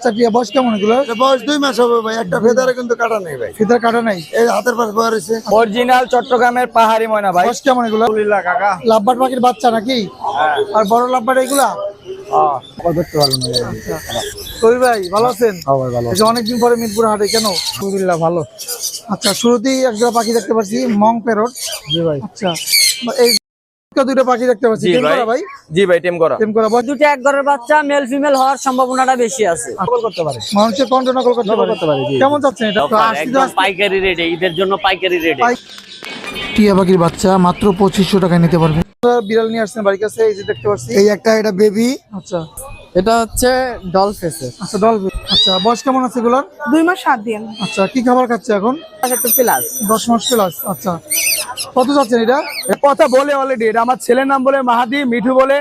বাচ্চা টিয়া বয়স কেমন এগুলো? বয়স দুই মাস হবে ভাই একটা ফেদারে কিন্তু কাটা নেই ভাই। কাটা নাই? এই হাতের পাশে বয়ে রয়েছে অরিজিনাল চট্টগ্রামের পাহাড়ি ময়না ভাই। বয়স কেমন এগুলো? কাকা। লাভবাট পাখির বাচ্চা নাকি? আর বড় লাভবাট এগুলা? দেখতে ভাই ভালো আছেন? ভালো অনেকদিন পরে মিরপুর হাটে কেন? আলহামদুলিল্লাহ ভালো। আচ্ছা শুরুতেই এক জোড়া পাখি দেখতে পাচ্ছি মং প্যারট। জি ভাই। আচ্ছা এই দুটো পাখি দেখতে পাচ্ছি। টেম ভাই। করা ভাই? জি ভাই টেম করা। টেম করা। দুটো এক ঘরের বাচ্চা মেল ফিমেল হওয়ার সম্ভাবনাটা বেশি আছে। করতে পারে। মানুষের কণ্ঠ নকল করতে পারে। করতে পারে, কেমন যাচ্ছে এটা? পাইকারি রেটে ঈদের জন্য পাইকারি রেটে টিয়া পাখির বাচ্চা মাত্র পঁচিশশো টাকায় নিতে পারবে। বিড়াল নিয়ে আসছেন বাড়ির কাছে এই যে দেখতে পাচ্ছি। এই একটা এটা বেবি আচ্ছা। এটা হচ্ছে ডল ফেসের আচ্ছা ডলফিন আচ্ছা বয়স কেমন আছে এগুলার? দুই মাস সাত দিন আচ্ছা কি খাবার খাচ্ছে এখন? একটু প্লাস দশ মাস প্লাস আচ্ছা। কত যাচ্ছেন এটা? কথা বলে অলরেডি এটা আমার ছেলের নাম বলে মাহাদি, মিঠু বলে।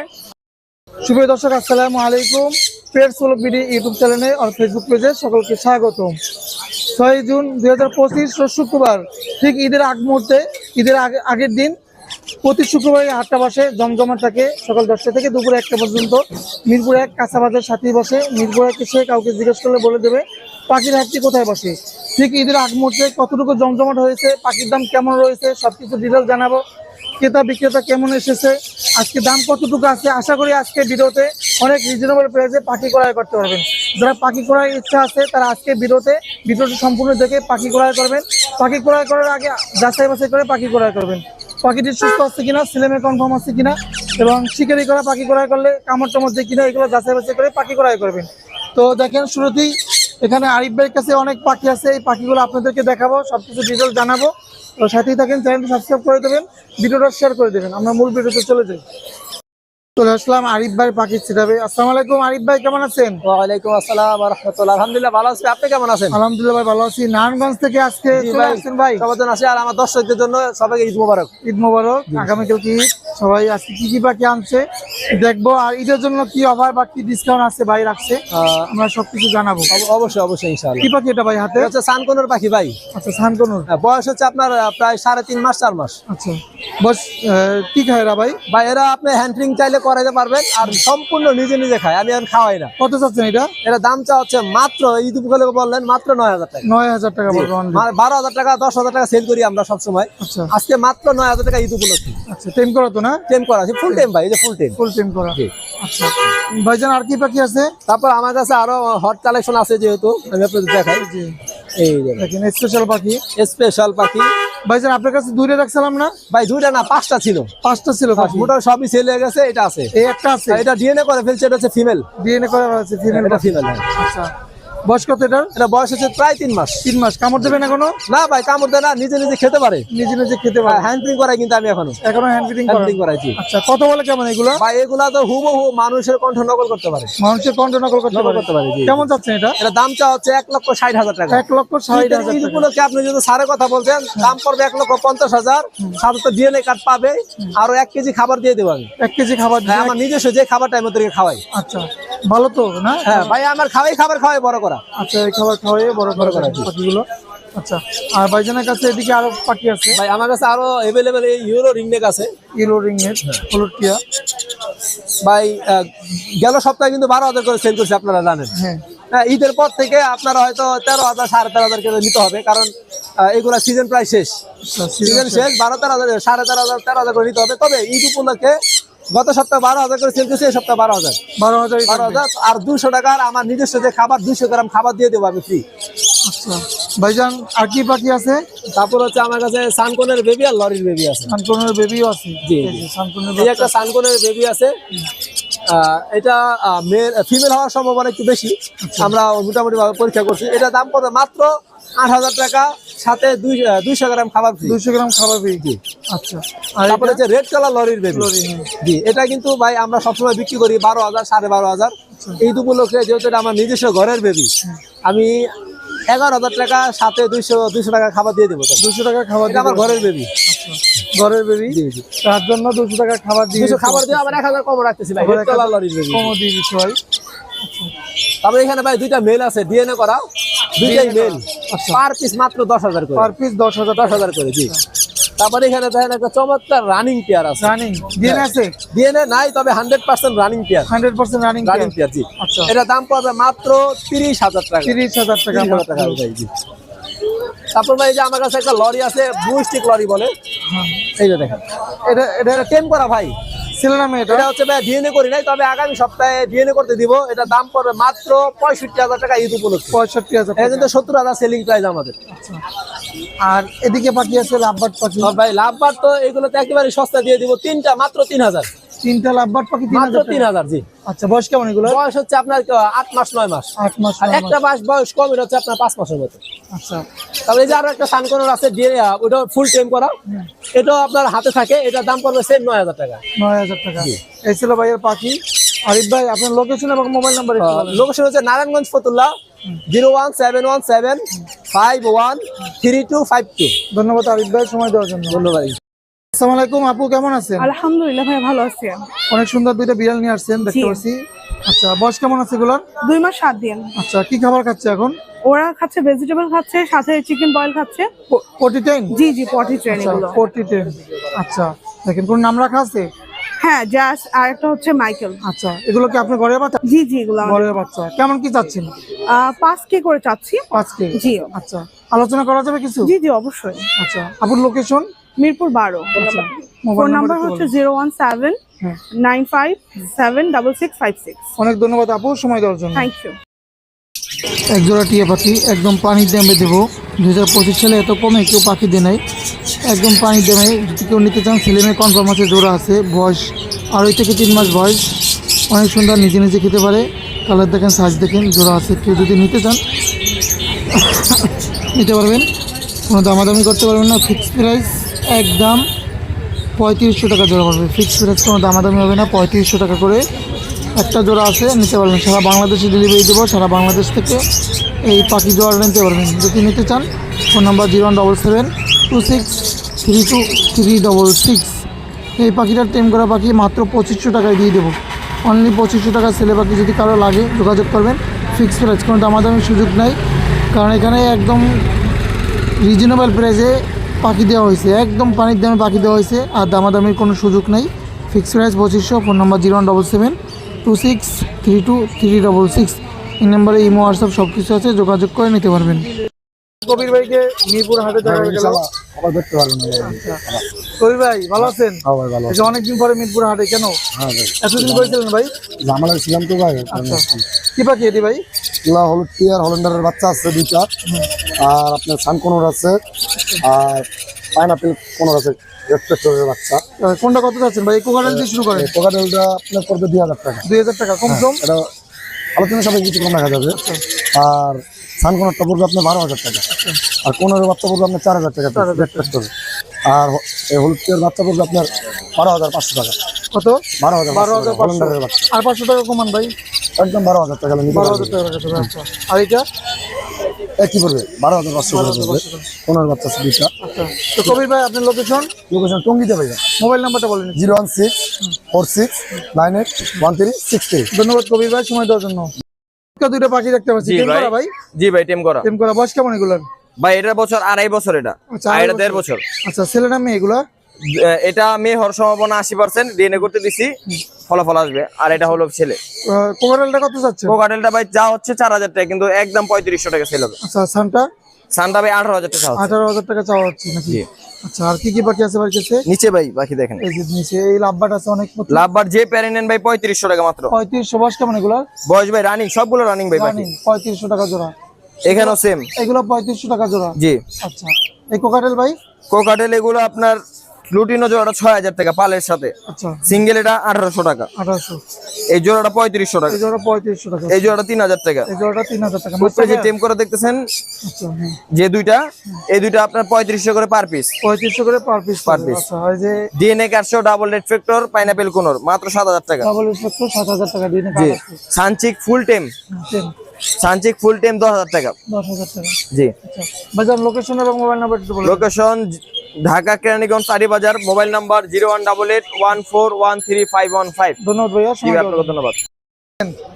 শুভ দর্শক, আসসালামু আলাইকুম। পেটস ব্লগ বিডি ইউটিউব চ্যানেলে আর ফেসবুক পেজে সকলকে স্বাগতম। ছয় জুন দুই হাজার পঁচিশ শুক্রবার, ঠিক ঈদের আগ মুহূর্তে, ঈদের আগে, আগের দিন, প্রতি শুক্রবার আটটা বসে জমজমা থাকে। সকাল দশটা থেকে দুপুর একটা পর্যন্ত। মিরপুর এক কাঁচা বাজার বসে। মিরপুর এক কাউকে জিজ্ঞেস করলে বলে দেবে। পাখির হাটটি কোথায় বসে? ঠিক ঈদের আগ মুহূর্তে কতটুকু জমজমাট হয়েছে, পাখির দাম কেমন রয়েছে সব কিছু ডিটেল জানাব। ক্রেতা বিক্রেতা কেমন এসেছে, আজকে দাম কতটুকু আছে, আশা করি আজকে ভিডিওতে অনেক রিজনেবল প্রাইসে পাখি ক্রয় করতে পারবেন। যারা পাখি ক্রয়ের ইচ্ছা আছে, তারা আজকে ভিডিওতে ভিডিওটি সম্পূর্ণ দেখে পাখি ক্রয় করবেন। পাখি ক্রয় করার আগে যাচাই বাছাই করে পাখি ক্রয় করবেন। পাখিটি সুস্থ আছে কিনা ছেলেমে কনফার্ম আছে কিনা, এবং শিকারি করা পাখি ক্রয় করলে কামড় টামড় দিয়ে কিনা, এগুলো যাচাই বাছাই করে পাখি ক্রয় করবেন। তো দেখেন শুরুতেই এখানে আরিফ ভাইয়ের কাছে অনেক পাখি আছে, এই পাখিগুলো আপনাদেরকে দেখাবো, সবকিছু ডিটেল জানাব। তো সাথেই থাকেন, চ্যানেলটি সাবস্ক্রাইব করে দেবেন, ভিডিওটা শেয়ার করে দেবেন। আমরা মূল ভিডিওতে চলে যাই। চলে আসলাম আরিফ ভাই পাখি ছিটাবে। আসসালামু আলাইকুম আরিফ ভাই কেমন আছেন? ওয়ালাইকুম আসসালাম রহমতুল্লাহ। আলহামদুলিল্লাহ ভালো আছি। আপনি কেমন আছেন? আলহামদুলিল্লাহ ভাই ভালো আছি। নারায়ণগঞ্জ থেকে আজকে চলে ভাই। আসছেন ভাই। সবার জন্য আসি আর আমার দর্শকদের জন্য সবাইকে ঈদ মোবারক। ঈদ মোবারক। আগামীকাল কি? ঈদ? সবাই আজকে কি কি পাখি আনছে? দেখব। আর ঈদের জন্য কি অফার বা কি ডিসকাউন্ট আছে ভাই রাখছে? আমরা সবকিছু জানাব। অবশ্যই অবশ্যই ইনশাআল্লাহ। কি পাখি এটা ভাই হাতে? হচ্ছে সানকনের পাখি ভাই। আচ্ছা সানকনুর। হ্যাঁ, বয়স হচ্ছে আপনার প্রায় সাড়ে তিন মাস চার মাস। আচ্ছা। বস আহ, কি খায় এরা ভাই? ভাই এরা আপনি হ্যান্ডলিং চাইলে করাইতে পারবেন আর সম্পূর্ণ নিজে নিজে খায় আমি এখন খাওয়াই না। কত চাচ্ছেন এটা? এটা দাম চা হচ্ছে মাত্র ঈদ উপলক্ষে বললেন মাত্র নয় হাজার টাকা। নয় হাজার টাকা পড়বে বারো হাজার টাকা দশ হাজার টাকা সেল করি আমরা সবসময়। আচ্ছা। আজকে মাত্র নয় হাজার টাকা ঈদ উপলক্ষে। আচ্ছা টেম করা তো না? টেম করা আছে ফুল টেম ভাই এই যে ফুল টেম। ফুল টেম করা। জি। আচ্ছা ভাইজান আর কি পাখি আছে? তারপর আমার কাছে আরও হট কালেকশন আছে যেহেতু আমি আপনাদের দেখাই। এই দেখেন স্পেশাল পাখি। স্পেশাল পাখি। ভাইজান আপনার কাছে দুইটা রাখছিলাম না? ভাই দুইটা না পাঁচটা ছিল। পাঁচটা ছিল মোটামুটি সবই সেল হয়ে গেছে এটা আছে। এই একটা আছে। এটা ডিএনএ করে ফেলছে এটা হচ্ছে ফিমেল ডিএনএ করে আছে ফিমেল এটা ফিমেল আচ্ছা। বয়স কত এটার এটা বয়স হচ্ছে প্রায় তিন মাস। তিন মাস। কামড় দেবে না কোনো না ভাই কামড় দেয় না নিজে নিজে খেতে পারে। নিজে নিজে খেতে পারে। হ্যান্ড করাই কিন্তু আমি এখনও। এখনও হ্যান্ড হ্যান্ড করা করাইছি। আচ্ছা কত বলে কেমন এগুলো? ভাই এগুলা তো হুবহু মানুষের কণ্ঠ নকল করতে পারে। মানুষের কণ্ঠ নকল করতে পারে? করতে পারে, কেমন যাচ্ছে এটা? এটা দাম চা হচ্ছে এক লক্ষ ষাট হাজার টাকা। এক লক্ষ ষাট হাজার ঈদ টাকা। উপলক্ষে আপনি যদি সারের কথা বলছেন দাম পড়বে এক লক্ষ পঞ্চাশ হাজার। সাথে তো ডিএনএ কার্ড পাবে আরও এক কেজি খাবার দিয়ে দেবো আমি। এক কেজি খাবার হ্যাঁ আমার নিজস্ব যে খাবারটা আমি ওদেরকে খাওয়াই। আচ্ছা ভালো তো না? হ্যাঁ ভাই আমার খাওয়াই খাবার খাওয়াই বড় করা আচ্ছা এই খাবার খাওয়াই বড় বড় করা পাখিগুলো। আচ্ছা আর ভাইজানের কাছে এদিকে আরও পাখি আছে? ভাই আমার কাছে আরও এই ইউরো রিংনেক আছে। ইলো রিং এর হলুদ টিয়া। ভাই গেল সপ্তাহে কিন্তু বারো হাজার করে সেল করছে আপনারা জানেন। হ্যাঁ। হ্যাঁ, ঈদের পর থেকে আপনারা হয়তো তেরো হাজার সাড়ে তেরো হাজার করে নিতে হবে কারণ এগুলা সিজন প্রায় শেষ। আচ্ছা সিজন শেষ বারো তেরো হাজার সাড়ে তেরো হাজার তেরো হাজার করে নিতে হবে। তবে ঈদ উপলক্ষে গত সপ্তাহে বারো হাজার করে সেল করছে এই সপ্তাহে বারো হাজার। বারো হাজার বারো হাজার আর দুশো টাকার আমার নিজস্ব যে খাবার দুশো গ্রাম খাবার দিয়ে দেবো আমি ফ্রি আচ্ছা। ভাইজান আর কি পাখি আছে? তারপর হচ্ছে আমার কাছে সানকনের বেবি আর লরির বেবি আছে। সানকনের বেবিও আছে। জি, সানকনের একটা সানকনের বেবি আছে। এটা ফিমেল হওয়ার সম্ভাবনা একটু বেশি। আমরা মোটামুটি পরীক্ষা করছি। এটা দাম পড়বে মাত্র আট হাজার টাকা সাথে দুইশো গ্রাম খাবার দুইশো গ্রাম খাবার আচ্ছা। আর তারপরে হচ্ছে রেড কালার লরির বেবি হ্যাঁ। জি এটা কিন্তু ভাই আমরা সবসময় বিক্রি করি বারো হাজার সাড়ে বারো হাজার। এই উপলক্ষে যেহেতু এটা আমার নিজস্ব ঘরের বেবি আমি এগারো হাজার টাকা সাথে দুইশো দুইশো টাকা খাবার দিয়ে দেবো দুশো টাকা খাবার আমার ঘরের বেবি ঘরের বেবি তার জন্য দুশো টাকা খাবার দিয়ে খাবার দিয়ে আবার এক হাজার কম রাখতেছি ভাই। রেড কালার লরির বেবি কমও দিয়ে দিতে হয় তারপরে এখানে ভাই দুইটা মেল আছে ডিএনএ করা দুইটাই মেল। পার পিস মাত্র দশ হাজার করে। পার পিস দশ হাজার। দশ হাজার করে জি। তারপরে এখানে দেখেন একটা চমৎকার রানিং পেয়ার আছে। রানিং ডিএনএ আছে? ডিএনএ নাই তবে hundred percent running pair hundred percent running running pair জি। আচ্ছা। এটা দাম পড়বে মাত্র তিরিশ হাজার টাকা। তিরিশ হাজার টাকা 30,000 টাকা জি। তারপর ভাই যে আমার কাছে একটা লরি আছে ব্লু স্টিক লরি বলে। এই যে দেখেন। এটা এটা টেম করা ভাই। ছেলে নামে এটা এটা হচ্ছে ভাই ডিএনএ করি নাই তবে আগামী সপ্তাহে ডিএনএ করতে দিব। এটা দাম পড়বে মাত্র পঁয়ষট্টি হাজার টাকা ঈদ উপলক্ষে। পঁয়ষট্টি হাজার এটা কিন্তু সত্তর হাজার সেলিং প্রাইস আমাদের। আর এদিকে পাখি আছে লাভবাট পাখি। ভাই তো একেবারে সস্তা দিয়ে দিব তিনটা মাত্র তিন হাজার তিনটা লাভবাট পাখি তিন হাজার তিন হাজার জি। আচ্ছা বয়স কেমন এগুলো? বয়স হচ্ছে আপনার আট মাস নয় মাস। আট মাস আর একটা মাস। বয়স কম এটা হচ্ছে আপনার পাঁচ মাসের মতো। আচ্ছা। যে আরও একটা সানকোনর আছে দিয়ে ওটা ফুল টাইম করা। এটাও আপনার হাতে থাকে এটার দাম পড়বে সেম নয় হাজার টাকা। নয় হাজার টাকা। এই ছিল ভাইয়ের পাখি। আরিফ ভাই আপনার লোকেশন এবং মোবাইল নাম্বার লোকেশন হচ্ছে Narayanganj Fatullah zero one seven one seven five one three two five two. ধন্যবাদ আরিফ ভাই সময় দেওয়ার জন্য। ধন্যবাদ। আসসালামু আলাইকুম আপু কেমন আছেন? আলহামদুলিল্লাহ ভাই ভালো আছি। অনেক সুন্দর দুইটা বিড়াল নিয়ে আসছেন দেখতে। পাচ্ছি আচ্ছা বয়স কেমন আছে এগুলোর? দুই মাস সাত দিন। আচ্ছা কি খাবার খাচ্ছে এখন? ওরা খাচ্ছে ভেজিটেবল খাচ্ছে সাথে চিকেন বয়েল খাচ্ছে। জি জি পটি ট্রেন আচ্ছা এগুলো। আচ্ছা দেখেন কোন নাম রাখা আছে? হ্যাঁ আর একটা হচ্ছে মাইকেল আচ্ছা এগুলো কি আপনি ঘরের বাচ্চা? জি জি এগুলো ঘরের বাচ্চা। কেমন কি চাচ্ছেন? পাঁচ কে করে চাচ্ছি। পাঁচ কে? জি। আচ্ছা আলোচনা করা যাবে কিছু? জি জি অবশ্যই। আচ্ছা আপনার লোকেশন মিরপুর বারো। ফোন নাম্বার হচ্ছে জিরো ওয়ান সেভেন হ্যাঁ। Nine five seven double six five six. অনেক ধন্যবাদ আপু সময় দেওয়ার জন্য। থ্যাংক ইউ এক জোড়া টিয়া পাখি একদম পানির দামে দেবো। দু হাজার পঁচিশ সালে এত কমে কেউ পাখি দেয় নাই। একদম পানির দামে যদি কেউ নিতে চান ছেলে মেয়ে কনফার্ম আছে জোড়া আছে। বয়স আড়াই থেকে তিন মাস বয়স। অনেক সুন্দর নিজে নিজে খেতে পারে। কালার দেখেন সাইজ দেখেন জোড়া আছে। কেউ যদি নিতে চান নিতে পারবেন। কোনো দামাদামি করতে পারবেন না ফিক্সড প্রাইস একদম পঁয়ত্রিশশো টাকা জোড়া পড়বে ফিক্সড প্রাইস কোনো দামাদামি হবে না, পঁয়ত্রিশশো টাকা করে একটা জোড়া আছে, নিতে পারবেন। সারা বাংলাদেশে ডেলিভারি দেবো, সারা বাংলাদেশ থেকে এই পাখি জোড়া নিতে পারবেন। যদি নিতে চান phone number zero one double seven two six three two three double six এই পাখিটার টেম করা পাখি মাত্র পঁচিশশো টাকায় দিয়ে দেবো। অনলি পঁচিশশো টাকা ছেলে পাখি যদি কারও লাগে, যোগাযোগ করবেন। ফিক্সড প্রাইস কোনো দামাদামির সুযোগ নাই। কারণ এখানে একদম রিজনেবল প্রাইসে পাখি দেওয়া হয়েছে। একদম পানির দামে পাখি দেওয়া হয়েছে আর দামাদামির কোনো সুযোগ নেই। ফিক্সড প্রাইস পঁচিশশো phone number zero one double seven two six three two three double six. এই নাম্বারে ইমো হোয়াটসঅ্যাপ সব কিছু আছে যোগাযোগ করে নিতে পারবেন। কবির ভাইকে মিরপুর হাটে দেখা গেল। আবার দেখতে পারবেন কবির ভাই ভালো আছেন? হ্যাঁ অনেকদিন পরে মিরপুর হাটে কেন? হ্যাঁ এতদিন করেছিলেন ভাই? ঝামেলা ছিলাম তো ভাই। আচ্ছা। কি পাখি এটি ভাই? এগুলা হলুদ টিয়ার হলেন্ডারের বাচ্চা আছে দুইটা। আর আপনার সানকোনর আছে আর পাইনাপেল কোনর আছে রেড বাচ্চা। কোনটা কত যাচ্ছেন ভাই? কোকারেল দিয়ে শুরু করেন। আপনার দুই হাজার টাকা। দুই হাজার টাকা কম কম? এটা সবাই কিছু কম রাখা যাবে। আর সানকোনরটা পড়বে আপনার বারো হাজার টাকা। আর কোনরের বাচ্চা পড়বে আপনার চার হাজার টাকা। রেড আর এই হলুদ টিয়ার বাচ্চা পড়বে আপনার বারো হাজার পাঁচশো টাকা। কত? বারো হাজার বারো হাজার পাঁচশো। আর পাঁচশো টাকা কমান ভাই? একদম বারো হাজার টাকা বারো হাজার টাকা আচ্ছা আর এটা একই পড়বে বারো হাজার পাঁচশো করে পড়বে কোনর বাচ্চা দুইটা। আচ্ছা। তো কবির ভাই আপনার লোকেশন লোকেশন টঙ্গিতে ভাই মোবাইল নাম্বারটা বলেন zero one six four six nine eight one three six three. ধন্যবাদ কবির ভাই সময় দেওয়ার জন্য। দুইটা পাখি দেখতে পাচ্ছি। টেম ভাই। করা ভাই? জি ভাই টেম করা। টেম করা। বয়স কেমন এগুলার? ভাই এটার বছর আড়াই বছর এটা। আচ্ছা, আড়াই এটা দেড় বছর। আচ্ছা ছেলে না মেয়ে এগুলা? এটা মেয়ে হওয়ার সম্ভাবনা আশি পার্সেন্ট ডিএনএ করতে দিছি ফলাফল আসবে। আর এটা হলো ছেলে। কোকারেলটা কত যাচ্ছে? কোকাটেলটা ভাই যা হচ্ছে চার হাজার টাকা কিন্তু একদম পঁয়ত্রিশশো টাকা সেল হবে। আচ্ছা সানটা? সানটা ভাই আঠারো হাজার টাকা আঠারো হাজার টাকা চাওয়া হচ্ছে নাকি? আচ্ছা আর কি কি পাখি আছে বাড়ির কাছে নিচে ভাই বাকি দেখেন। এই যে নিচে এই লাভবাট আছে অনেক যে নেন ভাই টাকা মাত্র। পঁয়ত্রিশশো বয়স কেমন এগুলা? বয়স ভাই রানিং সবগুলো রানিং ভাই বাকি। টাকা জোড়া। এখানেও সেম এগুলো পঁয়ত্রিশশো টাকা জোড়া। জি। আচ্ছা এই কোকাটেল ভাই? কোকাটেল এগুলো আপনার লুটিনো জোড়াটা ছয় হাজার টাকা পালের সাথে। আচ্ছা। সিঙ্গেল এটা আঠারোশো টাকা। আঠারোশো। এই জোড়াটা পঁয়ত্রিশশো টাকা। জোড়া পঁয়ত্রিশশো টাকা। এই জোড়াটা তিন হাজার টাকা। জোড়াটা তিন হাজার টাকা। যে টেম করে দেখতেছেন আচ্ছা হ্যাঁ। যে দুইটা এই দুইটা আপনার পঁয়ত্রিশশো করে পার পিস পঁয়ত্রিশশো করে পার পিস আর এই DNA কাটশো double red factor pineapple conure মাত্র সাত হাজার টাকা। ডাবল ইন্সপেক্টর সাত হাজার টাকা জি। সানচিক ফুল টেম। সানচিক ফুল টাইম দশ হাজার টাকা। দশ হাজার টাকা। জি। আচ্ছা। বাজার লোকেশন এবং mobile number location Dhaka Keraniganj তারি বাজার mobile number zero one double eight one four one three five one five ধন্যবাদ ভাইয়া। ধন্যবাদ।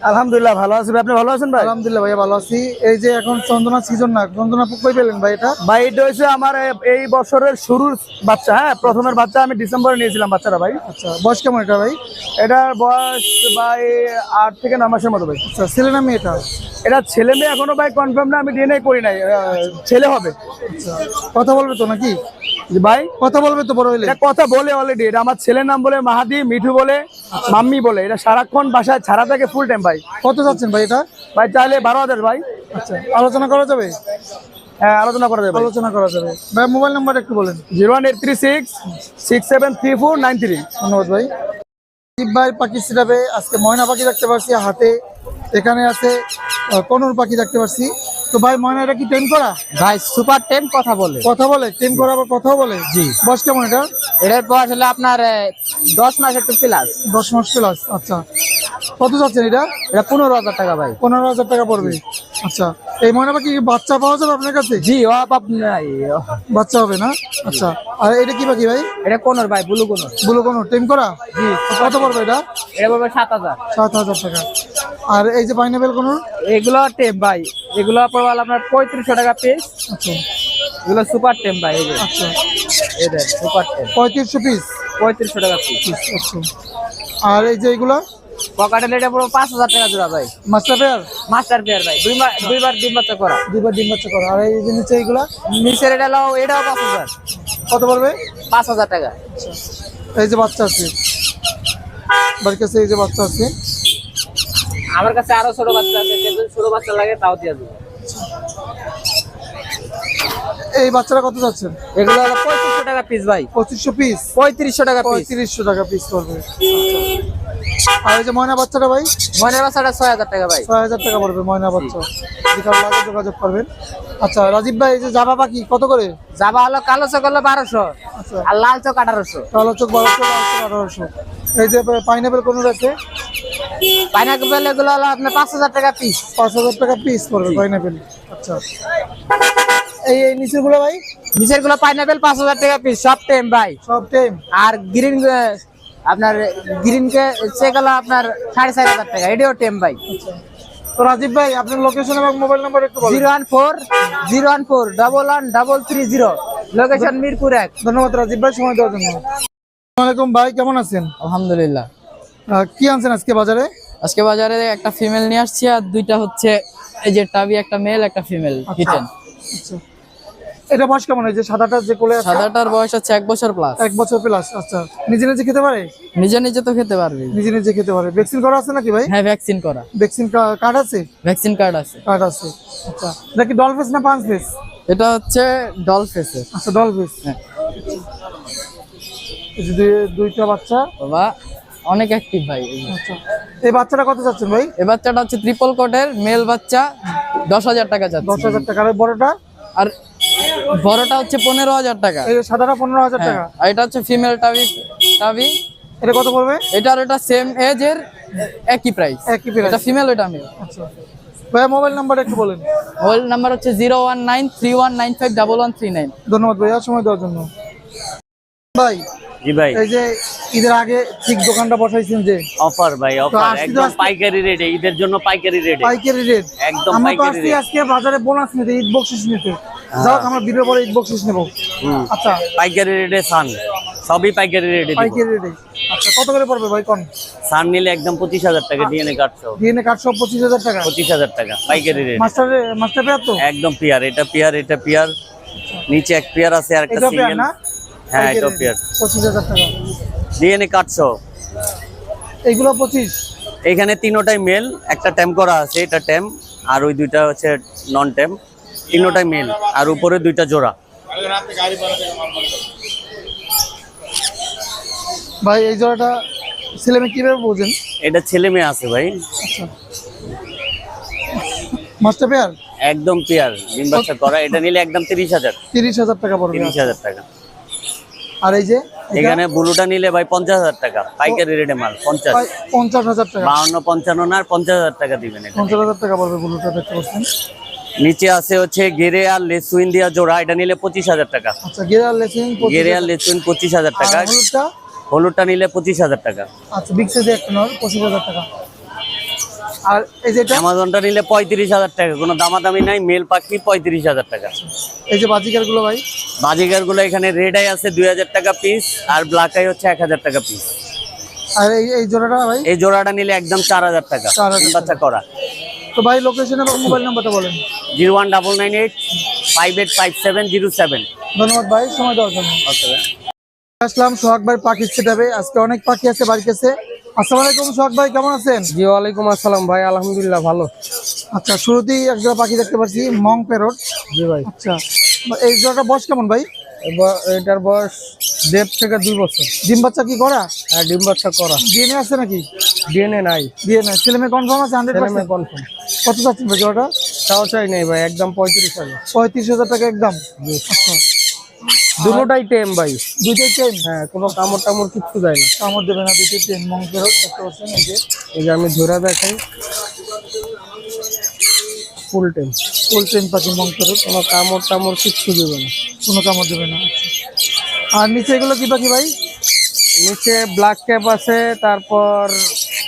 আলহামদুলিল্লাহ ভালো আছি। ভাই আপনি ভালো আছেন ভাই? আলহামদুলিল্লাহ ভাইয়া ভালো আছি। এই যে এখন চন্দনা সিজন না চন্দনা কই পেলেন ভাই এটা? ভাই এটা হচ্ছে আমার এই বছরের শুরুর বাচ্চা হ্যাঁ? প্রথমের বাচ্চা আমি ডিসেম্বরে নিয়েছিলাম বাচ্চাটা ভাই। আচ্ছা বয়স কেমন এটা ভাই? এটার বয়স ভাই আট থেকে নয় মাসের মতো ভাই। আচ্ছা ছেলে না মেয়ে এটা? এটা ছেলে মেয়ে এখনও ভাই কনফার্ম না আমি ডিএনএ করি নাই। ছেলে হবে। আচ্ছা কথা বলবে তো নাকি? ভাই কথা বলবে তো বড় হইলে। কথা বলে অলরেডি এটা আমার ছেলের নাম বলে মাহাদি মিঠু বলে মাম্মি বলে এটা সারাক্ষণ বাসায় ছাড়া থাকে ফুল টাইম ভাই। কত যাচ্ছেন ভাই এটা? ভাই চাইলে বারো হাজার ভাই। আচ্ছা আলোচনা করা যাবে? হ্যাঁ আলোচনা করা যাবে। আলোচনা করা যাবে। ভাই মোবাইল নাম্বার একটু বলেন। Zero one eight three six six seven three four nine three. ধন্যবাদ ভাই। ভাই পাখি আজকে ময়না পাখি পাচ্ছি হাতে। এখানে আছে কনুর পাখি দেখতে পাচ্ছি তো ভাই ময়না এটা কি টেন করা? ভাই সুপার টেন কথা বলে। কথা বলে টেন করা আবার কথা বলে? জি। বয়স কেমন এটা? এটার বয়স হলো আপনার দশ মাস একটু প্লাস দশ মাস প্লাস আচ্ছা। কত যাচ্ছেন এটা? এটা পনেরো হাজার টাকা ভাই। পনেরো হাজার টাকা পড়বে। আচ্ছা এই ময়না পাখি কি বাচ্চা পাওয়া যাবে আপনার কাছে? জি বাচ্চা হবে না? আচ্ছা আর এটা কি পাখি ভাই? এটা কোনোর ভাই ব্লু কোনোর বলো কোনো টেম করা? জি। কত পড়বে এটা? এটা পড়বে সাত হাজার। সাত হাজার টাকা। আর এই যে পাইনাপেল কোনো এগুলো টেম ভাই এগুলো পড়বে আপনার পঁয়ত্রিশশো টাকা পিস আচ্ছা। এগুলো সুপার টেম ভাই এই যে। আচ্ছা। এদের সুপার টেম। পঁয়ত্রিশশো পিস পঁয়ত্রিশশো টাকা পিস আচ্ছা। আর এই যে এগুলা? পকেটের এটা পুরো পাঁচ হাজার টাকা জোড়া ভাই। মাস্টার পেয়ার মাস্টার পেয়ার ভাই দুই মা- দুইবার ডিম বাচ্চা করা। দুইবার ডিম বাচ্চা করা। আর এই যে নিচে এইগুলা? নিচের এটা হলো এটাও পাঁচ হাজার। কত পড়বে? পাঁচ হাজার টাকা। এই যে বাচ্চা আছে। বাড়ির কাছে এই যে বাচ্চা আছে। আমার কাছে আরও ছোট বাচ্চা আছে যদি ছোট বাচ্চা লাগে তাও দিয়ে দেবো। এই বাচ্চারা কত যাচ্ছেন এগুলো হলো পঁয়ত্রিশশো টাকা পিস ভাই। পঁচিশশো পিস পঁয়ত্রিশশো টাকা পঁয়ত্রিশশো টাকা পিস পড়বে। আর এই যে ময়না বাচ্চাটা ভাই? মনের বাচ্চাটা ছয় হাজার টাকা ভাই। ছয় হাজার টাকা পড়বে ময়না বাচ্চা। যেখানে লাগে যোগাযোগ করবেন। আচ্ছা রাজীব ভাই এই যে জাবা পাখি কত করে? জাবা হলো কালো চোখ হলো বারোশো আচ্ছা। আর লাল চোখ আঠারোশো। কালো চোখ বারোশো লাল চোখ আঠারোশো। এই যে পাইনাপেল কোন আছে পাইনাকেল এগুলো হলো আপনার পাঁচ হাজার টাকা পিস পাঁচ হাজার টাকা পিস পড়বে পাইনাপেল আচ্ছা। এই এই নিচেরগুলো ভাই? নিচেরগুলো পাইনাপেল পাঁচ হাজার টাকা পিস সব টেম ভাই। সব টাইম আর গ্রিন আপনার গ্রিন কে সেগুলো আপনার সাড়ে চার হাজার টাকা। এটাও টেম ভাই। তো রাজীব ভাই আপনার লোকেশন এবং মোবাইল নাম্বার একটু zero one four zero one four double one double three zero location Mirpur এক। ধন্যবাদ রাজীব ভাই সময় দেওয়ার জন্য। আসসালামু ভাই কেমন আছেন? আলহামদুলিল্লাহ। কি আনছেন আজকে বাজারে? আজকে বাজারে একটা ফিমেল নিয়ে আসছি আর দুইটা হচ্ছে এই যে টাবি একটা মেল একটা ফিমেল কিটেন আচ্ছা। এটা বয়স কেমন যে সাদাটা যে কোলে সাদাটার বয়স হচ্ছে এক বছর প্লাস এক বছর প্লাস আচ্ছা। নিজে নিজে খেতে পারে? নিজে নিজে তো খেতে পারবি। নিজে নিজে খেতে পারে। ভ্যাকসিন করা আছে নাকি ভাই? হ্যাঁ ভ্যাকসিন করা। ভ্যাকসিন কার্ড আছে? ভ্যাকসিন কার্ড আছে। কার্ড আছে। আচ্ছা। এটা কি ডল ফেস না পাঁচ ফেস এটা হচ্ছে ডল ফেসের আচ্ছা ডল ফেস হ্যাঁ। দুইটা বাচ্চা। বাবা অনেক অ্যাক্টিভ ভাই। আচ্ছা। এই বাচ্চাটা কত যাচ্ছেন ভাই? এই বাচ্চাটা হচ্ছে ট্রিপল কোটের মেল বাচ্চা দশ হাজার টাকা দশ হাজার টাকা। আর বড়টা? আর বড়টা হচ্ছে পনেরো হাজার টাকা। এই সাদাটা পনেরো হাজার হ্যাঁ টাকা। আর এটা হচ্ছে ফিমেল টাবি টাবি। এটা কত পড়বে? এটা আর এটা সেম এর একই প্রাইস একই প্রাইস এটা ফিমেল এটা মেল আচ্ছা। ভাইয়া মোবাইল নাম্বার একটু বলেন। মোবাইল নাম্বার হচ্ছে zero one nine three one nine five double one three nine ধন্যবাদ ভাইয়া সময় দেওয়ার জন্য। ভাই জি ভাই। এই যে ঈদের আগে ঠিক দোকানটা বসাইছেন যে। অফার ভাই অফার একদম। পাইকারি রেটে ঈদের জন্য পাইকারি রেটে পাইকারি রেট একদম পাইকারি রেট আজকে বাজারে বোনাস নিতে ঈদ বকশিস নিতে। যাও আমরা ভিডিও পরে ঈদ বকশিস নেব। আচ্ছা। পাইকারি রেটে সান সবই পাইকারি রেটে পাইকারি রেটে আচ্ছা কত করে পড়বে ভাই কোন? সান নিলে একদম পঁচিশ হাজার টাকা ডিএনএ কাটছো ডিএনএ পঁচিশ হাজার টাকা? পঁচিশ হাজার টাকা পাইকারি রেট মাস্টার মাস্টার পেয়ার তো? একদম পিয়ার এটা পিয়ার এটা পিয়ার। নিচে এক পিয়ার আছে আর একটা সিঙ্গেল হ্যাঁ এটা পিয়ার পঁচিশ হাজার টাকা। ডিএনএ কাটছো? এইগুলো পঁচিশ। এখানে তিনোটাই মেল একটা ট্যাম করা আছে এটা ট্যাম আর ওই দুইটা হচ্ছে নন ট্যাম তিনোটাই মেল আর উপরে দুইটা জোড়া। ভাই এই জোড়াটা ছেলে মেয়ে কীভাবে বোঝেন? এটা ছেলে মেয়ে আছে ভাই। মাস্টার পেয়ার একদম পেয়ার ডিম বাচ্চা করা এটা নিলে একদম তিরিশ হাজার। তিরিশ হাজার টাকা পড়বে। তিরিশ হাজার টাকা। আর এই যে এখানে ব্লুটা নিলে ভাই পঞ্চাশ হাজার টাকা পাইকারি রেটে মাল পঞ্চাশ। পঞ্চাশ হাজার টাকা। বাউন্ন পঞ্চান্ন আর পঞ্চাশ হাজার টাকা দিবেন পঞ্চাশ হাজার টাকা পড়বে ব্লুটা দেখতে পাচ্ছেন? নিচে আছে হচ্ছে গেরে আর লেসুইন দিয়া জোড়া এটা নিলে পঁচিশ হাজার টাকা। আচ্ছা গেরার লেসিং গেরে আর লেসুইন পঁচিশ হাজার টাকা। হলুদটা? হলুদটা নিলে পঁচিশ হাজার টাকা। আচ্ছা সাইজে একটা নয় পঁচিশ হাজার টাকা। আর এই যে এটা? অ্যামাজনটা নিলে পঁয়ত্রিশ হাজার টাকা কোনো দামাদামি নাই মেল পাখি পঁয়ত্রিশ হাজার টাকা। এই যে বাজিকারগুলো ভাই? বাজিগারগুলো এখানে রেড আই আছে দুই হাজার টাকা পিস আর ব্ল্যাক আই হচ্ছে এক হাজার টাকা পিস আর এই এই জোড়াটা ভাই? এই জোড়াটা নিলে একদম চার হাজার টাকা 4,000 ডিম বাচ্চা করা। তো ভাই লোকেশন এবং মোবাইল নাম্বারটা বলেন। Zero one double nine eight five eight five seven zero seven ধন্যবাদ ভাই সময় দেওয়ার জন্য। আসলাম সোহাগ ভাই পাখির সেটাবে আজকে অনেক পাখি আছে বাড়ির কাছে আসসালামু আলাইকুম সোহাগ ভাই কেমন আছেন? জি ওয়ালাইকুম আসসালাম ভাই আলহামদুলিল্লাহ ভালো। আচ্ছা শুরুতেই এক জোড়া পাখি দেখতে পাচ্ছি মং প্যারট। জি ভাই। আচ্ছা এই জোড়াটা বয়স কেমন ভাই? এটার বয়স দেড় থেকে দুই বছর। ডিম বাচ্চা কি করা? আর ডিম বাচ্চা করা। ডিএনএ আছে নাকি? ডিএনএ নাই। না ছেলে মেয়ে কনফার্ম আছে হান্ড্রেড মেয়ে কনফার্ম কত চাচ্ছেন ভাই জোড়াটা? তাও চাই নাই ভাই একদম পঁয়ত্রিশ হাজার। পঁয়ত্রিশ হাজার টাকা একদম। আচ্ছা। দুটোটাই টেম ভাই। দুইটাই চেন হ্যাঁ কোনো কামড় টামড় কিচ্ছু দেয় না। কামড় দেবে না দুইটাই চেন মং প্যারট দেখতে পাচ্ছেন এই যে। এই যে আমি ধরে দেখাই। ফুল টেম। ফুল চেন পাখি মং প্যারট কোনো কামড় টামড় কিচ্ছু দেবে না। কোনো কামড় দেবে না। আর নিচে এগুলো কি পাখি ভাই? নিচে ব্ল্যাক ক্যাপ আছে তারপর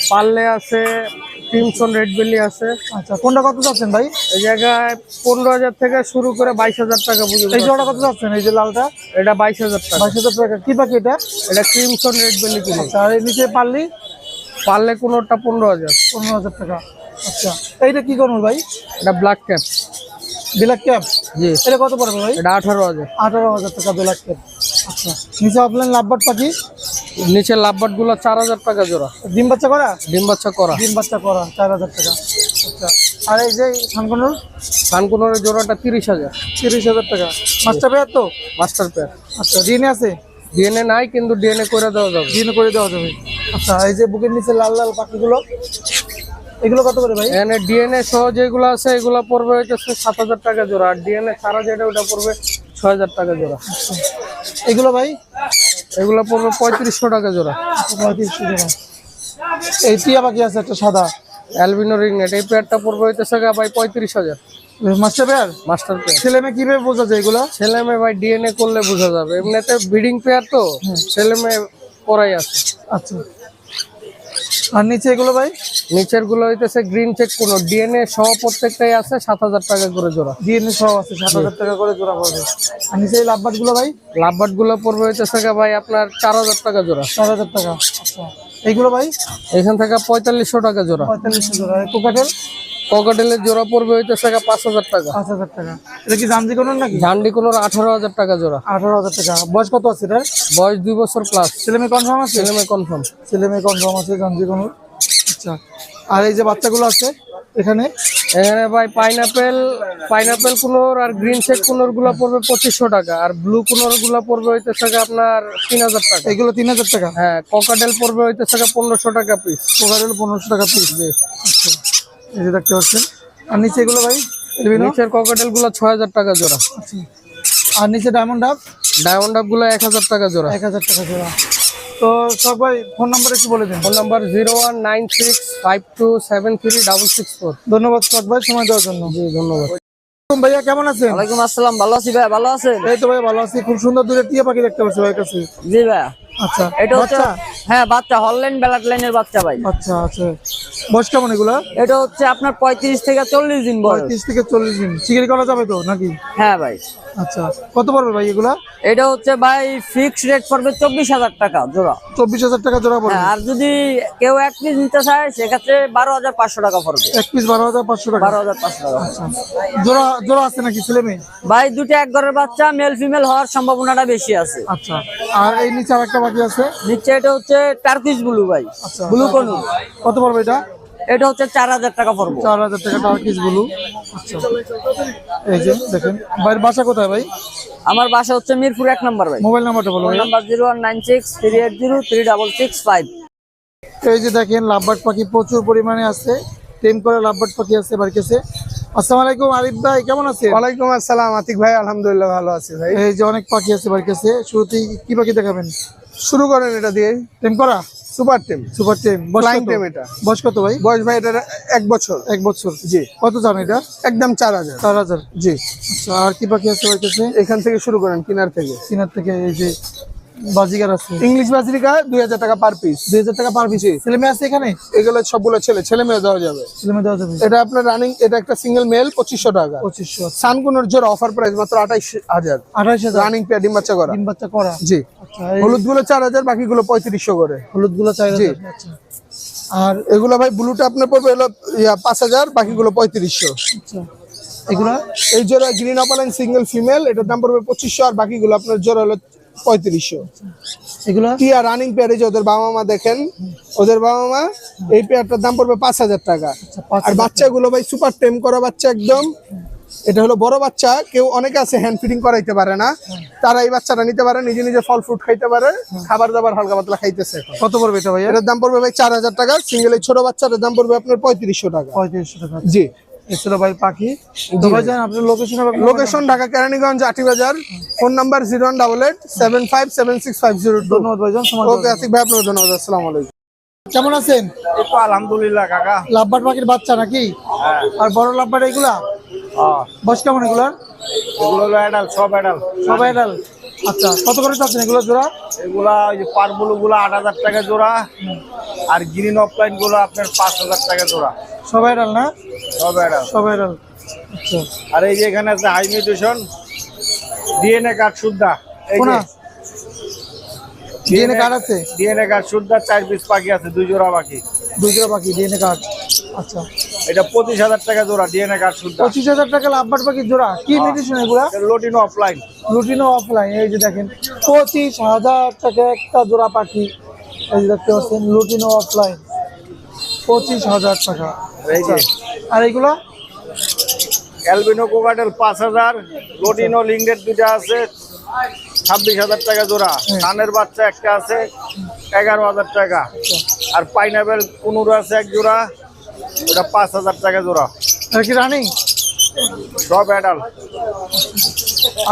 পাল্লে আছে ক্রিমসন রেড বেলি আছে। আচ্ছা কোনটা কত চাচ্ছেন ভাই? এই জায়গায় পনেরো হাজার থেকে শুরু করে বাইশ হাজার টাকা পর্যন্ত এই জোড়াটা কত চাচ্ছেন? এই যে লালটা? এটা বাইশ হাজার টাকা। বাইশ হাজার টাকা। কি পাখি এটা? এটা ক্রিমসন রেড বেলি কিনে। আচ্ছা আর এই নিচে পারলি পারলে কোনোটা পনেরো হাজার। পনেরো হাজার টাকা। আচ্ছা এইটা কি করব ভাই? এটা ব্ল্যাক ক্যাপ। Black cap? জি। এটা কত পড়বে ভাই? এটা আঠারো হাজার। আঠারো হাজার টাকা ব্ল্যাক ক্যাপ। আচ্ছা নিচে অফলাইন লাভবাট পাখি? নিচে লাভবাটগুলো চার হাজার টাকা জোড়া। ডিম বাচ্চা করা? ডিম বাচ্চা করা। ডিম বাচ্চা করা চার হাজার টাকা। আচ্ছা আর এই যে সানকনুর কানকুনোরের জোড়াটা তিরিশ হাজার। তিরিশ হাজার টাকা। মাস্টার পেয়ার তো? Master pair. আচ্ছা ডিএনএ আছে? ডিএনএ নাই কিন্তু ডিএনএ করে দেওয়া যাবে। ডিএনএ করে দেওয়া যাবে। আচ্ছা এই যে বুকের নিচে লাল লাল পাখিগুলো এগুলো কত করে ভাই? এখানে ডিএনএ সহ যেগুলো আছে এগুলো পড়বে হচ্ছে সাত হাজার টাকা জোড়া। আর ডিএনএ ছাড়া যেটা ওটা পড়বে ছয় হাজার টাকা জোড়া। এগুলো ভাই? এগুলো পড়বে পঁয়ত্রিশশো টাকা জোড়া। পঁয়ত্রিশশো টাকা এই টিয়া পাখি আছে একটা সাদা অ্যালবিনো রিং এটা এই পেয়ারটা পড়বে হইতেছে ভাই পঁয়ত্রিশ হাজার মাস্টার পেয়ার মাস্টার পেয়ার ছেলে মেয়ে কীভাবে বোঝা যায় এগুলো? ছেলে মেয়ে ভাই ডিএনএ করলে বোঝা যাবে। এমনিতে ব্রিডিং পেয়ার তো ছেলে মেয়ে পড়াই আছে। আচ্ছা। আর নিচে এগুলো ভাই? নিচেরগুলো হইতেছে গ্রিন চেক কোনো। ডিএনএ সহ প্রত্যেকটাই আছে সাত হাজার টাকা করে জোড়া। ডিএনএ সহ আছে সাত হাজার টাকা করে জোড়া পড়বে। আর নিচে এই লাভবাটগুলো ভাই? লাভবাটগুলো পড়বে হইতেছে ভাই আপনার চার হাজার টাকা জোড়া। চার হাজার টাকা আচ্ছা। এইগুলো ভাই? এখান থেকে পঁয়তাল্লিশশো টাকা জোড়া। পঁয়তাল্লিশশো জোড়া। কুকাঠের কোকাটেল ককাটেলের জোড়া পড়বে হইতেছে পাঁচ হাজার টাকা। পাঁচ হাজার টাকা। এটা কি জামজি কোন নাকি? ঝান্ডি কোনোর আঠারো হাজার টাকা জোড়া। আঠারো হাজার টাকা। বয়স কত আছে এটার? বয়স দুই বছর প্লাস ছেলে মেয়ে কনফার্ম আছে? ছেলে মেয়ে কনফার্ম ছেলে মেয়ে কনফার্ম আছে জামজি কোন। আচ্ছা। আর এই যে বাচ্চাগুলো আছে এখানে? এখানে ভাই পাইনাপেল পাইনাপেল কুনোর আর গ্রিন চেক কুনোরগুলো পড়বে পঁচিশশো টাকা। আর ব্লু কুনোরগুলো পড়বে হইতেছে আপনার তিন হাজার টাকা। এগুলো তিন হাজার টাকা? হ্যাঁ ককাটেল পড়বে হইতেছে পনেরোশো টাকা পিস কোকাটেল পনেরোশো টাকা পিস আচ্ছা। এই যে দেখতে পাচ্ছেন। আর নিচে এগুলো ভাই নিচের ককাটেলগুলো ছয় হাজার টাকা জোড়া। আচ্ছা। আর নিচে ডায়মন্ড ডাব ডায়মন্ড আপগুলো এক হাজার টাকা জোড়া। এক হাজার টাকা জোড়া। তো সব ভাই ফোন নাম্বার একটু বলে দিন। Phone number zero one nine six five two seven three double six four ধন্যবাদ সব ভাই সময় দেওয়ার জন্য। জি ধন্যবাদ। ভাইয়া কেমন আছেন? ওয়ালাইকুম আসসালাম ভালো আছি ভাই ভালো আছেন? এই তো ভাই ভালো আছি। খুব সুন্দর দূরে টিয়া পাখি দেখতে পাচ্ছি ভাইয়ের কাছে। জি ভাইয়া। আচ্ছা এটা হচ্ছে হ্যাঁ বাচ্চা হলল্যান্ড ব্ল্যাক লাইনের বাচ্চা ভাই। আচ্ছা আচ্ছা। বয়স কেমন এগুলা? এটা হচ্ছে আপনার পঁয়ত্রিশ থেকে চল্লিশ দিন বয়স। পঁয়ত্রিশ থেকে চল্লিশ দিন। শিকারি করা যাবে তো নাকি? হ্যাঁ ভাই। আচ্ছা কত পড়বে ভাই এগুলা? এটা হচ্ছে ভাই ফিক্স রেট পড়বে চব্বিশ হাজার টাকা জোড়া। চব্বিশ হাজার টাকা জোড়া পড়বে। হ্যাঁ, আর যদি কেউ এক পিস নিতে চায় সেক্ষেত্রে বারো হাজার পাঁচশো টাকা পড়বে। এক পিস বারো হাজার পাঁচশো টাকা। বারো হাজার পাঁচশো টাকা। আচ্ছা জোড়া জোড়া আছে নাকি ছেলে মেয়ে? ভাই দুটো এক ঘরের বাচ্চা মেল ফিমেল হওয়ার সম্ভাবনাটা বেশি আছে। আচ্ছা আর এই নিচে আর একটা বাকি আছে? নিচে এটা হচ্ছে টার্কিশ ব্লু ভাই। আচ্ছা। ব্লু কোন কত পড়বে এটা? এটা হচ্ছে চার হাজার টাকা পড়ব। চার হাজার টাকা টার্কিস ব্লু। আচ্ছা। এই যে দেখেন। ভাইয়ের বাসা কোথায় ভাই? আমার বাসা হচ্ছে মিরপুর এক নম্বর ভাই। মোবাইল নাম্বারটা বলো phone number zero one nine six three eight zero three double six five. এই যে দেখেন লাভবার্ড পাখি প্রচুর পরিমাণে আছে। টেম করে লাভবার্ড পাখি আছে বাড়ির কাছে আসসালামু আলাইকুম আরিফ ভাই কেমন আছে ওয়ালাইকুম আসসালাম আতিক ভাই আলহামদুলিল্লাহ ভালো আছি ভাই। এই যে অনেক পাখি আছে বাড়ির কাছে শুরুতেই কি পাখি দেখাবেন? শুরু করেন এটা দিয়ে। টেম করা? Super team super tame flying tame এটা। বয়স কত ভাই? বয়স ভাই এটা এক বছর। এক বছর জি। কত জান এটা? একদম চার হাজার। চার হাজার জি। আচ্ছা আর কি পাখি আছে এখান থেকে শুরু করেন কিনার থেকে। কিনার থেকে এই যে বাজিগার আছে। ইংলিশ বাজরিকা দুই হাজার টাকা পার পিস দুই হাজার টাকা পার পিস ছেলে মেয়ে আছে এখানে? এগুলো সবগুলো ছেলে ছেলে মেয়ে দেওয়া যাবে। ছেলে মেয়ে দেওয়া যাবে। এটা আপনার রানিং এটা একটা সিঙ্গেল মেল পঁচিশশো টাকা। পঁচিশশো। সানকুনোর জোর অফার প্রাইস মাত্র আঠাইশ হাজার। আঠাইশ হাজার? রানিং পেয়ার ডিম বাচ্চা করা। তিন বাচ্চা করা? জি। আচ্ছা হলুদগুলো চার হাজার বাকিগুলো পঁয়ত্রিশশো করে। হলুদগুলো চাই জি। আচ্ছা। আর এগুলো ভাই ব্লুটা আপনার পড়বে হলো পাঁচ হাজার বাকিগুলো পঁয়ত্রিশশো। আচ্ছা। এগুলা? এই জোড়া গ্রিন অপালাইন সিঙ্গেল ফিমেল এটার দাম পড়বে পঁচিশশো আর বাকিগুলো আপনার জোড়া হলো পঁয়ত্রিশশো। এগুলা? টিয়া রানিং পেয়ার এই যে ওদের বাবা মা দেখেন ওদের বাবা মা এই পেয়ারটার দাম পড়বে পাঁচ হাজার টাকা। আর বাচ্চাগুলো ভাই সুপার টেম করা বাচ্চা একদম। এটা হলো বড় বাচ্চা কেউ অনেকে আছে হ্যান্ড ফিডিং করাইতে পারে না। তারা এই বাচ্চাটা নিতে পারে নিজে নিজে ফল ফ্রুট খাইতে পারে খাবার দাবার হালকা পাতলা খাইতেছে। কত পড়বে এটা ভাইয়া? এটার দাম পড়বে ভাই চার হাজার টাকা। সিঙ্গেল ছোট বাচ্চাটার দাম পড়বে আপনার পঁয়ত্রিশশো টাকা। পঁয়ত্রিশশো টাকা। জি। ভাই পাখি। তো ভাই জান আপনার location location Dhaka Keraniganj Aati Bazar phone number zero one double eight seven five seven six five zero ধন্যবাদ ভাইজান সময় ওকে আসিক ভাই আপনাকে ধন্যবাদ আসসালামু আলাইকুম। কেমন আছেন? আলহামদুলিল্লাহ কাকা। লাভবাট পাখির বাচ্চা নাকি? আর বড় লাভবাট এগুলা? বয়স কেমন এগুলার? এগুলো অ্যাডাল সব অ্যাডাল সবাই ডাল আচ্ছা কত করে চাচ্ছেন এগুলো জোড়া? এগুলা ওই যে পারবুলো গুলো আট হাজার টাকা জোড়া। আর গ্রিন অফলাইনগুলো আপনার পাঁচ হাজার টাকা জোড়া। সবাই ডাল না? সব অ্যাডাল সবাই ডাল আচ্ছা। আর এই যে এখানে আছে হাই মিউটেশন ডিএনএ কার্ড শুদ্ধা এই কোনা? ডিএনএ কার্ড আছে? ডিএনএ কার্ড শুদ্ধা চার পিস পাখি আছে দুই জোড়া পাখি। দুই জোড়া পাখি ডিএনএ কার্ড আচ্ছা। এটা পঁচিশ হাজার টাকা জোড়া ডিএনএ কার্ড শুদ্ধা পঁচিশ হাজার টাকা লাভবাট পাখির জোড়া। কি মেডিসিন এগুলা? লোটিনো অফলাইন অফলাইন এই যে দেখেন পঁচিশ হাজার টাকা একটা জোড়া পাখি। এই যে দেখতে পাচ্ছেন অফলাইন পঁচিশ হাজার টাকা। এই আর এইগুলা অ্যালবিনো কোকাটেল পাঁচ হাজার লোটিনো লিঙ্গের দুটা আছে ছাব্বিশ হাজার টাকা জোড়া। ধানের বাচ্চা একটা আছে এগারো হাজার টাকা। আর পাইনাপেল পনেরো আছে এক জোড়া। ওটা পাঁচ হাজার টাকা জোড়া। কি রানিং সব অ্যাডাল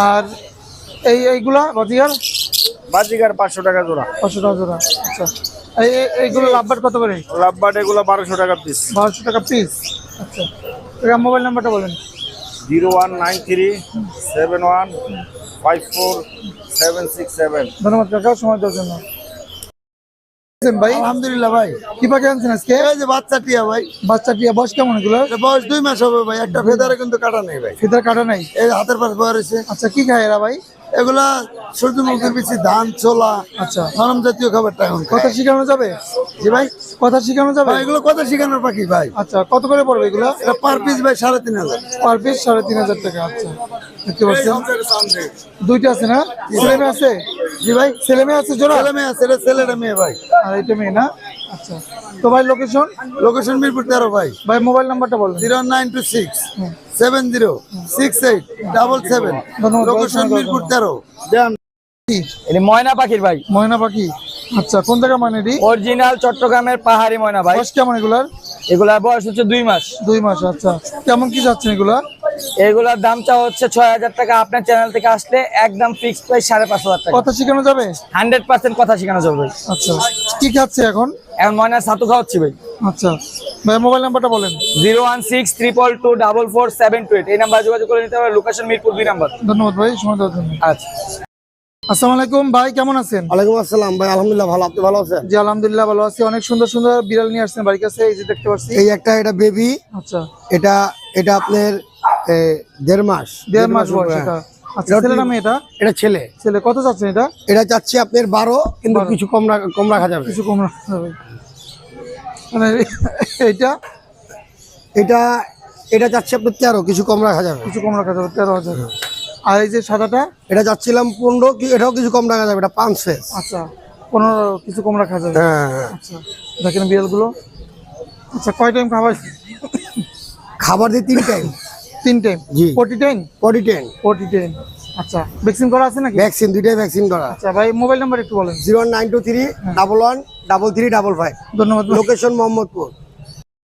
আর এই এইগুলা বাজিগার? বাজিকার পাঁচশো টাকা জোড়া। পাঁচশো টাকা জোড়া আচ্ছা। এই এই- এইগুলো লাভবাট কত করে? লাভবাট এগুলো বারোশো টাকা পিস বারোশো টাকা পিস আচ্ছা। এবার মোবাইল নাম্বারটা বলেন। Zero one nine three seven one five four seven six seven. ধন্যবাদ কাকা সময় দেওয়ার জন্য। ভাই? আলহামদুলিল্লাহ ভাই। কি পাখি আনছেন আজকে? এই যে বাচ্চা টিয়া ভাই। বাচ্চা টিয়া বয়স কেমন এগুলো? এটা বয়স দুই মাস হবে ভাই একটা ফেদারে কিন্তু কাটা নেই ভাই। ফেদার কাটা নাই? এই হাতের পাশ আচ্ছা কি খায় এরা ভাই? এগুলা সূর্যমুখীর পিছিয়ে ধান ছোলা আচ্ছা। নরম জাতীয় খাবারটা এখন কথা। শিখানো যাবে? জি ভাই। কথা শিখানো যাবে? এগুলো কথা শিখানোর পাখি ভাই। আচ্ছা কত করে পড়বে এগুলো? এটা পার পিস ভাই সাড়ে তিন হাজার। পার পিস সাড়ে তিন হাজার টাকা আচ্ছা। দেখতে পাচ্ছেন? দুইটা আছে না? ছেলে মেয়ে আছে? জি ভাই। ছেলে মেয়ে আছে জোড়া? ছেলে মেয়ে আছে এটা ছেলেটা মেয়ে ভাই। আর এটা মেয়ে না? আচ্ছা। তো ভাই লোকেশন লোকেশন মিরপুর তেরো ভাই। ভাই মোবাইল নাম্বারটা বলুন zero nine two six seven zero six eight double seven. Location Mirpur. তেরো। এটা ময়না পাখির ভাই। ময়না পাখি। আচ্ছা কোন জায়গা ময়নাটি অরিজিনাল চট্টগ্রামের পাহাড়ি ময়না ভাই। বয়স কেমন এগুলার? এগুলার বয়স হচ্ছে দুই মাস। দুই মাস আচ্ছা। কেমন কি যাচ্ছেন এগুলা? এগুলার দামটা হচ্ছে ছয় হাজার টাকা। আপনার চ্যানেল থেকে আসলে একদম ফিক্সড প্রাইস সাড়ে পাঁচ হাজার টাকা। কথা শিখানো যাবে? হান্ড্রেড পার্সেন্ট কথা শেখানো যাবে। আচ্ছা। কি খাচ্ছে এখন? এখন ময়নার ছাতু খাওয়াচ্ছি ভাই। আচ্ছা। ভাই মোবাইল নাম্বারটা বলেন। Zero one six triple two double four seven two eight. এই নাম্বার যোগাযোগ করে নিতে হবে। লোকেশন মিরপুর দুই নাম্বার ধন্যবাদ ভাই সময় দেওয়ার জন্য। আচ্ছা। আসসালামু আলাইকুম। ভাই কেমন আছেন? ওয়ালাইকুম আসসালাম ভাই আলহামদুলিল্লাহ ভালো। আপনি ভালো আছেন? জি আলহামদুলিল্লাহ ভালো আছি। অনেক সুন্দর সুন্দর বিড়াল নিয়ে আসছেন বাড়ির কাছে। এই যে দেখতে পাচ্ছি। এই একটা এটা বেবি আচ্ছা। এটা এটা আপনার এ, দেড় মাস। দেড় মাস বয়স। এটা। ছেলে নামে এটা? এটা ছেলে। ছেলে কত চাচ্ছেন এটা? এটা চাচ্ছি আপনার বারো কিন্তু কিছু কম রাখা- কম রাখা যাবে। কিছু কম মানে এটা এটা চাচ্ছি আপনার তেরো কিছু কম রাখা যাবে। কিছু কম রাখা যাবে তেরো হাজার। আর এই যে সাদাটা? এটা চাচ্ছিলাম পনেরো কি এটাও কিছু কম রাখা যাবে এটা পাঁচ ফেস আচ্ছা পনেরো কিছু কম রাখা যাবে। হ্যাঁ। আচ্ছা দেখেন বিড়ালগুলো। আচ্ছা কয় টাইম খাবার? খাবার দিয়ে তিন টাইম তিন জি। Forty ten? Forty ten. Forty ten. আচ্ছা ভ্যাকসিন করা আছে নাকি? ভ্যাকসিন দুইটাই ভ্যাকসিন করা। আচ্ছা ভাই মোবাইল নাম্বার একটু বলেন। Zero nine two three double one double three double five. ধন্যবাদ। লোকেশন মোহাম্মদপুর।